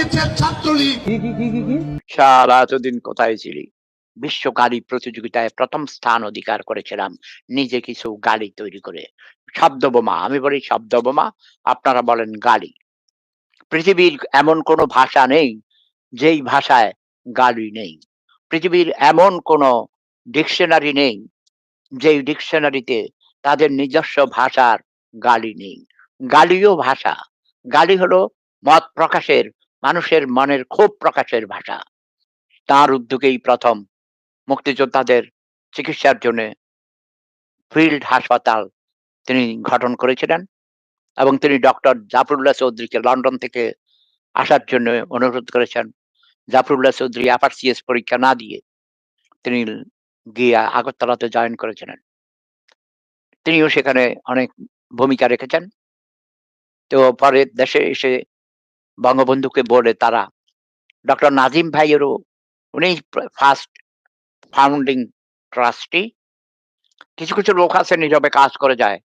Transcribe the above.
বানিয়েছে ছাত্রলীগ। সারা এতদিন কোথায় ছিলি? বিশ্ব গাড়ি প্রতিযোগিতায় প্রথম স্থান অধিকার করেছিলাম। নিজে কিছু গাড়ি তৈরি করে। শব্দ বোমা আমি বলি শব্দ বোমা আপনারা বলেন গাড়ি পৃথিবীর এমন কোনো ভাষা নেই যেই ভাষায় গাড়ি নেই। পৃথিবীর এমন কোনো ডিকশনারি নেই যেই ডিকশনারিতে তাদের নিজস্ব ভাষার গালি নেই। গালিও ভাষা। গালি হলো মত প্রকাশের মানুষের মনের ক্ষোভ প্রকাশের ভাষা। তার উদ্যোগেই প্রথম মুক্তিযোদ্ধাদের চিকিৎসার জন্য ফিল্ড হাসপাতাল তিনি গঠন করেছিলেন এবং তিনি ডক্টর জাফরুল্লাহ চৌধুরীকে লন্ডন থেকে আসার জন্য অনুরোধ করেছেন। জাফরুল্লাহ চৌধুরী এফআরসিএস পরীক্ষা না দিয়ে তিনি গিয়ে আগরতলাতে জয়েন করেছিলেন। তিনিও সেখানে অনেক ভূমিকা রেখেছেন। তো পরে দেশে এসে বঙ্গবন্ধুকে বলে তারা। ডক্টর নাজিম ভাইয়েরও উনি ফার্স্ট ফাউন্ডিং ট্রাস্টি। কিছু কিছু লোক আছে নীরবে কাজ করে যায়।